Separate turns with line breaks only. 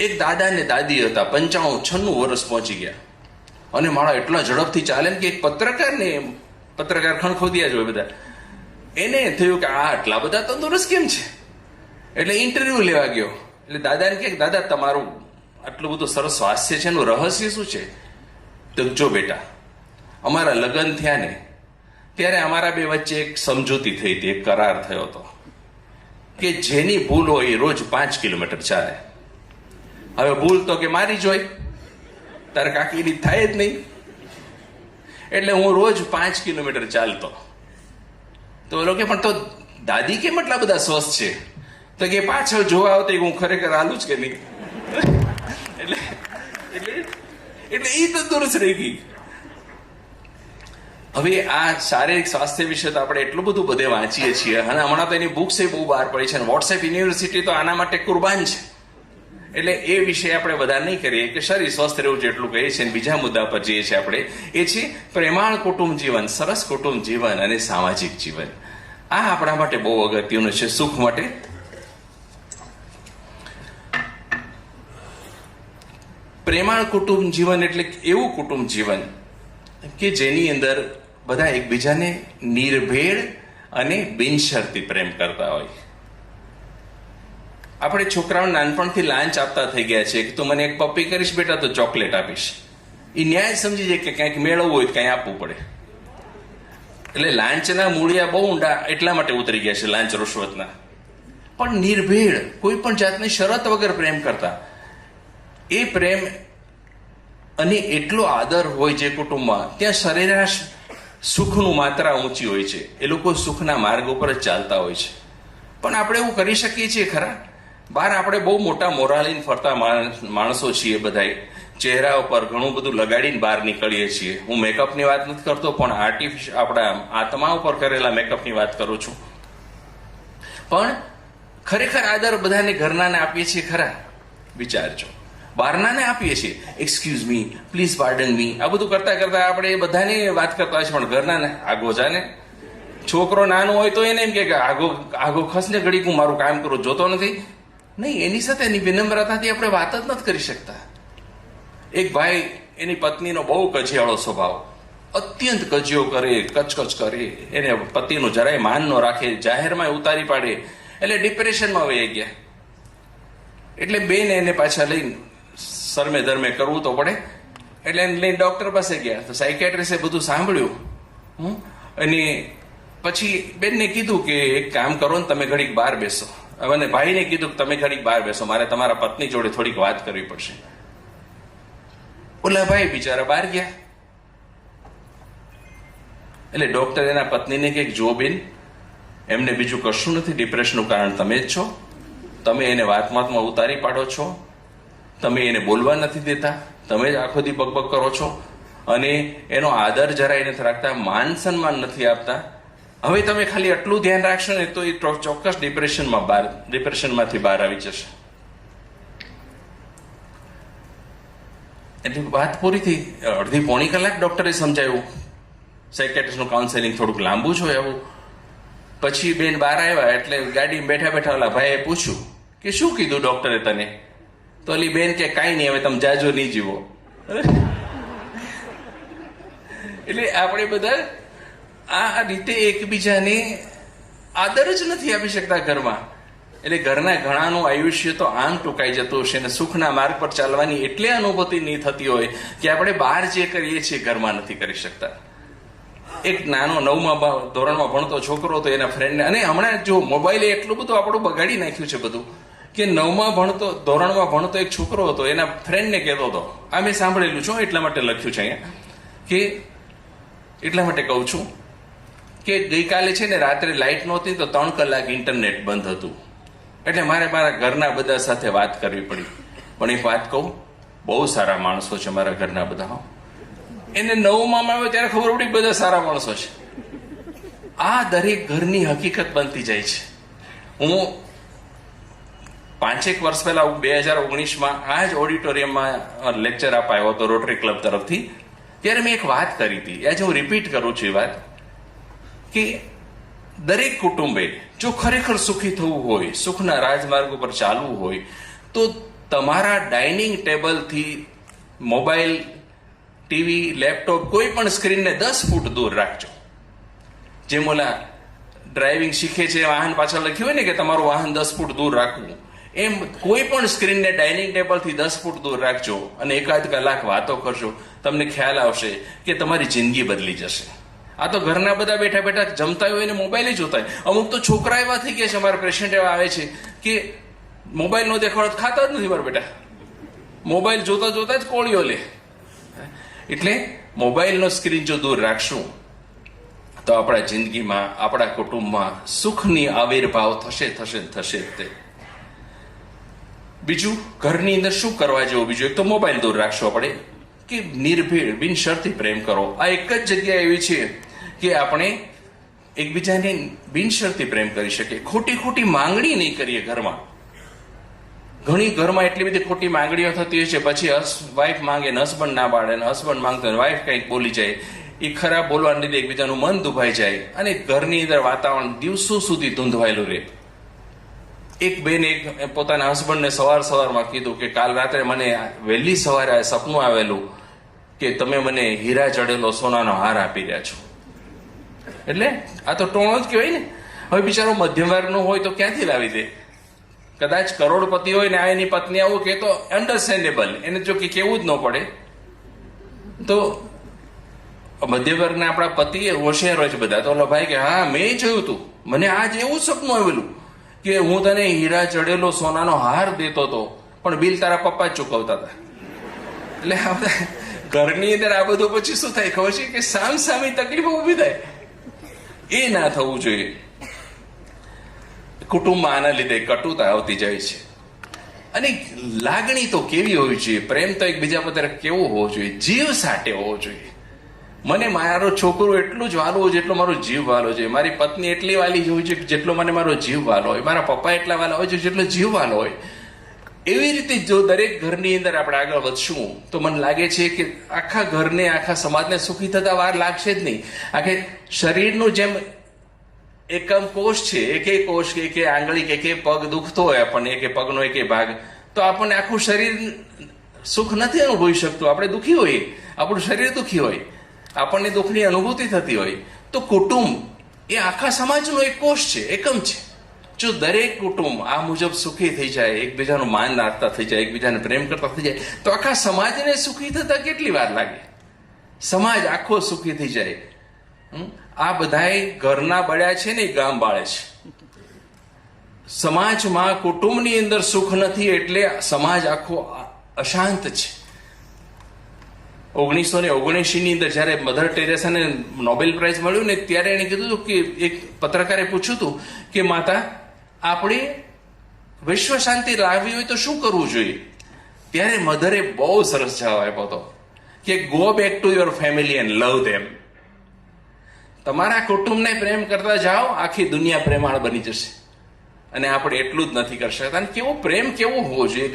એક દાદા ને દાદી હતા, પંચાણું, છન્નું વર્ષ પહોંચી ગયા. અને માળા એટલા ઝડપથી ચાલે કે એક પત્રકાર ને પત્રકાર ખણખોદિયા જ હોય બધા. એને થયું કે આ આટલા બધા તંદુરસ્ત કેમ છે? એટલે ઇન્ટરવ્યુ લેવા ગયો. એટલે દાદાને કે, દાદા, તમારું આટલું બધું સરસ સ્વાસ્થ્ય છે એનું રહસ્ય શું છે? તો જો બેટા, અમારા લગ્ન થયા ને, ત્યારે અમારા બે વચ્ચે એક સમજૂતી થઈ હતી, એક કરાર થયો હતો, કે જેની ભૂલ હોય એ રોજ પાંચ કિલોમીટર ચાલે. હવે ભૂલ તો કે મારી જ હોય. તારે કાકીની થાય જ નહીં. એટલે હું રોજ પાંચ કિલોમીટર ચાલતો. તો એ લોકો પણ તો દાદી કેમ એટલા બધા સ્વસ્થ છે? તો કે, પાછળ જોવા આવતી હું ખરેખર હાલું જ કે નહીં. એટલે એટલે એટલે એ તંદુરસ્ત રહી ગઈ. હવે આ શારીરિક સ્વાસ્થ્ય વિશે તો આપણે એટલું બધું બધે વાંચીએ છીએ. અને હમણાં તો એની બુક્સ બહુ બહાર પડી છે. અને વોટ્સએપ યુનિવર્સિટી તો આના માટે કુરબાન છે. એટલે એ વિશે આપણે બધા નહીં કરીએ કે શરીર સ્વસ્થ રહેવું જેટલું કહીએ છીએ બીજા મુદ્દા પર જઈએ છીએ આપણે. એ છે પ્રેમાળ કુટુંબ જીવન, સરસ કુટુંબ જીવન અને સામાજિક જીવન. આ આપણા માટે બહુ અગત્યનું છે સુખ માટે. પ્રેમાળ કુટુંબ જીવન એટલે એવું કુટુંબ જીવન કે જેની અંદર બધા એકબીજાને નિર્ભેળ અને બિનશરતી પ્રેમ કરતા હોય. આપણે છોકરાઓ નાનપણથી લાંચ આપતા થઈ ગયા છે કે તું મને એક પપ્પી કરીશ બેટા, તો ચોકલેટ આપીશ. એ ન્યાય સમજી જાય કે ક્યાંક મેળવવું હોય ક્યાંય આપવું પડે. એટલે લાંચના મૂળિયા બહુ ઊંડા એટલા માટે ઉતરી ગયા છે લાંચ રૂશ્વતના. પણ નિર્ભેળ, કોઈ પણ જાતની શરત વગર પ્રેમ કરતા. એ પ્રેમ અને એટલો આદર હોય જે કુટુંબમાં, ત્યાં સરેરાશ સુખનું માત્રા ઊંચી હોય છે. એ લોકો સુખના માર્ગ ઉપર જ ચાલતા હોય છે. પણ આપણે એવું કરી શકીએ છીએ ખરા? બહાર આપણે બહુ મોટા મોરાલીને ફરતા માણસ- છીએ બધાય ચહેરા ઉપર ઘણું બધું લગાડીને બહાર નીકળીએ છીએ. હું મેકઅપની વાત નથી કરતો, પણ આર્ટિફિશિયલ આપણા આત્મા ઉપર કરેલા મેકઅપની વાત કરું છું. પણ ખરેખર આદર બધાને ઘરનાને આપીએ છીએ ખરા? વિચારજો બહારનાને આપીએ છીએ. Excuse me please pardon me આ બધું કરતા કરતા આપણે બધાને વાત કરતા હોય પણ ઘરનાને આગો જાને છોકરો નાનો હોય તો એને એમ કે કે, આગો આગો ખસને ઘડીક હું મારું કામ કરું. જોતો નથી. નહીં, એની સાથે એની વિનમ્રતાથી આપણે વાત જ નથી કરી શકતા. એક ભાઈ, એની પત્નીનો બહુ કજિયાળો સ્વભાવ. અત્યંત કજિયો કરે, કચકચ કરે. એને પતિનું જરાય માન ન રાખે, જાહેરમાં ઉતારી પાડે. એટલે ડિપ્રેશનમાં વહી ગયા. એટલે બેન એને પાછા લઈને સરમે ધર્મે કરવું તો પડે. એટલે એને લઈને ડોક્ટર પાસે ગયા. તો સાયકેટ્રિસ્ટે બધું સાંભળ્યું. હમ? અને પછી બેનને કીધું કે એક કામ કરો ને તમે ઘડીક બહાર બેસો. અને ભાઈને કીધું કે તમે ઘડીક બહાર બેસો, મારે તમારા પત્ની જોડે થોડીક વાત કરવી પડશે. ઓલા ભાઈ બિચારા બહાર ગયા. એટલે ડોક્ટર એના પત્નીને કે જો બેન, એમને બીજું કશું નથી ડિપ્રેશનનું કારણ તમે જ છો. તમે એને વાતમાતમાં ઉતારી પાડો છો. તમે એને બોલવા નથી દેતા. તમે જ આખો દી બકબક કરો છો. અને એનો આદર જરાય નથી રાખતા, માન સન્માન નથી આપતા. હવે તમે ખાલી આટલું ધ્યાન રાખશો ને તો એ ચોક્કસ ડિપ્રેશનમાં બહાર ડિપ્રેશનમાંથી બહાર આવી જશે. એટલે વાત પૂરી થઈ અડધી પોણી કલાક ડોક્ટરે સમજાવ્યું. સાયકેટ્રિસ્ટનું કાઉન્સેલિંગ થોડુંક લાંબુ છે એવું પછી બેન બહાર આવ્યા એટલે ગાડી બેઠા બેઠા ઓલા ભાઈએ પૂછ્યું કે શું કીધું ડોક્ટરે તને? તો ઓલી બેન કે કાંઈ નહીં, હવે તમે જાજો, નહીં જીવો. એટલે આપણે બધા આ રીતે એકબીજાને આદર જ નથી આપી શકતા ઘરમાં. એટલે ઘરના ઘણાનું આયુષ્ય તો આમ ટૂંકાઈ જતું હશે અને સુખના માર્ગ પર ચાલવાની એટલે અનુભૂતિ નહીં થતી હોય કે આપણે બહાર જે કરીએ છીએ ઘરમાં નથી કરી શકતા. એક નાનો નવમાં ધોરણમાં ભણતો છોકરો હતો એના ફ્રેન્ડને અને હમણાં જો મોબાઈલે એટલું બધું આપણું બગાડી નાખ્યું છે બધું, કે નવમાં ભણતો, ધોરણમાં ભણતો એક છોકરો હતો, એના ફ્રેન્ડને કહેતો હતો, આ મેં સાંભળેલું છું એટલા માટે લખ્યું છે અહીંયા. કે, એટલા માટે કહું છું કે ગઈકાલે છે ને રાત્રે લાઇટ નહોતી તો ત્રણ કલાક ઇન્ટરનેટ બંધ હતું. એટલે મારે મારા ઘરના બધા સાથે વાત કરવી પડી. પણ એક વાત કહું, બહુ સારા માણસો છે મારા ઘરના બધા, હો. એને નવમાં આવ્યો ત્યારે ખબર પડી બધા સારા માણસો છે. આ દરેક ઘરની હકીકત બનતી જાય છે. હું પાંચેક વર્ષ પહેલા બે હજાર ઓગણીસમાં આ જ ઓડિટોરિયમમાં લેક્ચર અપાયો હતો રોટરી ક્લબ તરફથી. ત્યારે મેં એક વાત કરી હતી. આજે હું રિપીટ કરું છું એ વાત. કે દરેક કુટુંબે જો ખરેખર સુખી થવું હોય, સુખના રાજમાર્ગ ઉપર ચાલવું હોય, તો તમારા ડાઇનિંગ ટેબલથી મોબાઈલ, ટીવી, લેપટોપ કોઈ પણ સ્ક્રીનને દસ ફૂટ દૂર રાખજો. જેમ ઓલા ડ્રાઇવિંગ શીખે છે, વાહન પાછળ લખ્યું હોય ને કે તમારું વાહન દસ ફૂટ દૂર રાખવું, એમ કોઈ પણ સ્ક્રીનને ડાઇનિંગ ટેબલથી દસ ફૂટ દૂર રાખજો અને એકાદ કલાક વાતો કરજો, તમને ખ્યાલ આવશે કે તમારી જિંદગી બદલી જશે. આ તો ઘરના બધા બેઠા બેઠા જમતા હોય ને મોબાઈલ જોતા હોય. અમુક તો છોકરા એવા થઈ ગયા છે, અમારા પેશન્ટ એવા આવે છે, કે મોબાઈલ નો દેખાડો ખાતા જ નથી મારા બેટા. મોબાઈલ જોતા જોતા જ કોળીઓ લે. એટલે મોબાઈલનો સ્ક્રીન જો દૂર રાખશું, તો આપણા જિંદગીમાં, આપણા કુટુંબમાં સુખની આવિર્ભાવ થશે થશે થશે તે. બીજું, ઘરની અંદર શું કરવા જેવું બીજું? એક તો મોબાઈલ દૂર રાખશો આપણે, કે નિર્ભીડ, બિનશરતી પ્રેમ કરો. આ એક જ જગ્યા એવી છે કે આપણે એકબીજાને બિનશરતી પ્રેમ કરી શકીએ. ખોટી ખોટી માંગણી નહીં કરીએ ઘરમાં. ઘણી ઘરમાં એટલી બધી ખોટી માંગણીઓ થતી હોય છે, પછી વાઈફ માંગે ને હસબન્ડ ના પાડે ને હસબન્ડ માંગતો વાઈફ કંઈક બોલી જાય. એ ખરાબ બોલવાને લીધે એકબીજાનું મન દુભાઈ જાય. અને ઘરની અંદર વાતાવરણ દિવસો સુધી ધૂંધવાયેલું રહે. એક બેન એક પોતાના હસબન્ડને સવાર સવારમાં કીધું કે, કાલ રાત્રે મને વહેલી સવારે સપનું આવેલું કે તમે મને હીરા ચડેલો સોનાનો હાર આપી રહ્યા છો. એટલે આ તો ટોણો જ કહેવાય ને. હવે બિચારો મધ્યમ વર્ગનો હોય તો ક્યાંથી લાવી દે? કદાચ કરોડપતિ હોય ને આ એની પત્ની આવું કે તો અન્ડરસ્ટેન્ડેબલ એને જો કે કેવું જ ન પડે. તો મધ્ય વર્ગના આપણા પતિ હોશિયાર હોય છે બધા. તો ભાઈ કે, હા, મેં જોયું તું. મને આજ એવું સપનું આવેલું કે હું તને હીરા ચડેલો સોનાનો હાર દેતો હતો પણ બિલ તારા પપ્પા જ ચૂકવતા હતા એટલે આ ઘરની અંદર આ બધું પછી શું થાય? ખબર છે કે સામ સામે તકલીફો ઊભી થાય. એ ના થવું જોઈએ. કુટુંબમાં આના લીધે કટુતા આવતી જાય છે. અને લાગણી તો કેવી હોવી જોઈએ? પ્રેમ તો એકબીજા પર કેવો હોવો જોઈએ? જીવ સાટે હોવો જોઈએ. મને મારો છોકરો એટલું જ વાલો હોય જેટલો મારો જીવ વાલો છે. મારી પત્ની એટલી વાલી હોય છે જેટલો મને મારો જીવ વાલો હોય. મારા પપ્પા એટલા વાલા હોય છે જેટલો જીવ વાલો હોય. એવી રીતે જો દરેક ઘરની અંદર આપણે આગળ વધશું, તો મને લાગે છે કે આખા ઘરને, આખા સમાજને સુખી થતા વાર લાગશે જ નહીં. આખે શરીરનું જેમ એકમ કોષ છે, એકે કોષ કે એકે આંગળી કે એકે પગ દુખતો હોય આપણને, એકે પગનો એકે ભાગ, તો આપણને આખું શરીર સુખ નથી અનુભવી શકતું. આપણે દુખી હોઈએ. આપણું શરીર દુખી હોય. આપણને દુઃખની અનુભૂતિ થતી હોય. તો કુટુંબ એ આખા સમાજનો એક કોષ છે, એકમ છે. જો દરેક કુટુંબ આ મુજબ સુખી થઈ જાય, એકબીજાનું માન રાખતા થઈ જાય, એકબીજાને પ્રેમ કરતા થઈ જાય, તો આખા સમાજને સુખી થતા કેટલી વાર લાગે? સમાજ આખો સુખી થઈ જાય? આ બધાય ઘરના બળ્યા છે ને ગામ બાળે છે. સમાજમાં કુટુંબની અંદર સુખ નથી એટલે સમાજ આખો અશાંત છે. ઓગણીસો ને ઓગણએંશી ની અંદર જયારે મધર ટેરેસાને નોબેલ પ્રાઇઝ મળ્યું ને ત્યારે એને કીધું હતું કે એક પત્રકારે પૂછ્યું હતું કે, માતા આપણે વિશ્વ શાંતિ લાવવી હોય તો શું કરવું જોઈએ? ત્યારે મધરે બહુ સરસ જવાબ આપ્યો હતો કે go back to your family and love them તમારા કુટુંબને પ્રેમ કરતા જાઓ, આખી દુનિયા પ્રેમાળ બની જશે. અને આપણે એટલું જ નથી કરી શકતા. અને કેવો પ્રેમ કેવો હોવો જોઈએ?